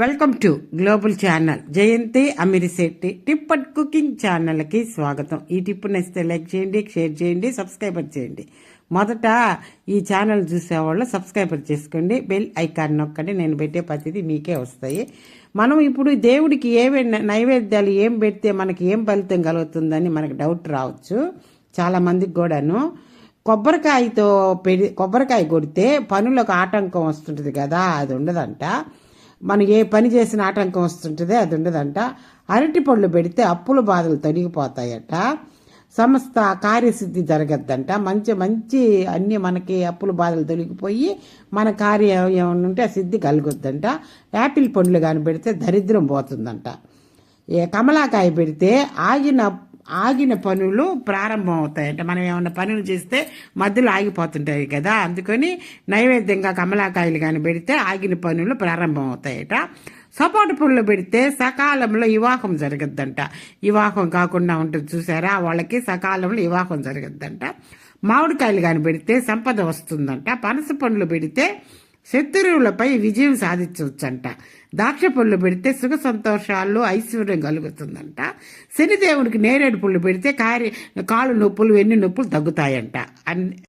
Welcome to global channel. Jayanthi Amirisetti tip and cooking ఛానల్కి స్వాగతం. ఈ టిప్ నచ్చితే లైక్ చేయండి షేర్ చేయండి సబ్స్క్రైబర్ చేయండి. మొదట ఈ ఛానల్ చూసేవాళ్ళు సబ్స్క్రైబర్ చేసుకోండి. బెల్ ఐకాన్ నొక్కండి. నేను పెట్టే ప్రతిదీ మీకే వస్తాయి. మనం ఇప్పుడు దేవుడికి ఏవే నైవేద్యాలు ఏం పెడితే మనకి ఏం ఫలితం కలుగుతుందని మనకు డౌట్ రావచ్చు. చాలా మందికి కూడాను. కొబ్బరికాయతో పెడి కొబ్బరికాయ కొడితే పనులకు ఆటంకం వస్తుంటుంది కదా అది ఉండదంట. మనం ఏ పని చేసిన ఆటంకం వస్తుంటుందో అది ఉండదంట. అరటి పళ్ళు పెడితే అప్పుల బాధలు తొలగిపోతాయట. సమస్త కార్యసిద్ధి జరగద్దంట. మంచి మంచి అన్ని మనకి అప్పుల బాధలు తొలగిపోయి మన కార్యం ఏమైనా ఉంటే ఆ సిద్ధి కలుగుద్దంట. యాపిల్ పండ్లు కానీ పెడితే దరిద్రం పోతుందంట. ఏ కమలాకాయ పెడితే ఆగిన ఆగిన పనులు ప్రారంభం అవుతాయంట మనం ఏమైనా పనులు చేస్తే మధ్యలో ఆగిపోతుంటాయి కదా. అందుకని నైవేద్యంగా కమలాకాయలు కానీ పెడితే ఆగిన పనులు ప్రారంభం అవుతాయట సపోర్ట్ పుల్లు పెడితే సకాలంలో వివాహం జరగద్దంట. వివాహం కాకుండా ఉంటుంది చూసారా? వాళ్ళకి సకాలంలో వివాహం జరగద్దంట. మామిడికాయలు కానీ పెడితే సంపద వస్తుందంట. పనస పండ్లు పెడితే శత్రువులపై విజయం సాధించవచ్చంట. ద్రాక్ష పళ్ళు పెడితే సుఖ సంతోషాలు ఐశ్వర్యం కలుగుతుందంట. శనిదేవుడికి నేరేడు పళ్ళు పెడితే కార్య కాళ్ళు నొప్పులు వెన్ను నొప్పులు తగ్గుతాయంట. అన్ని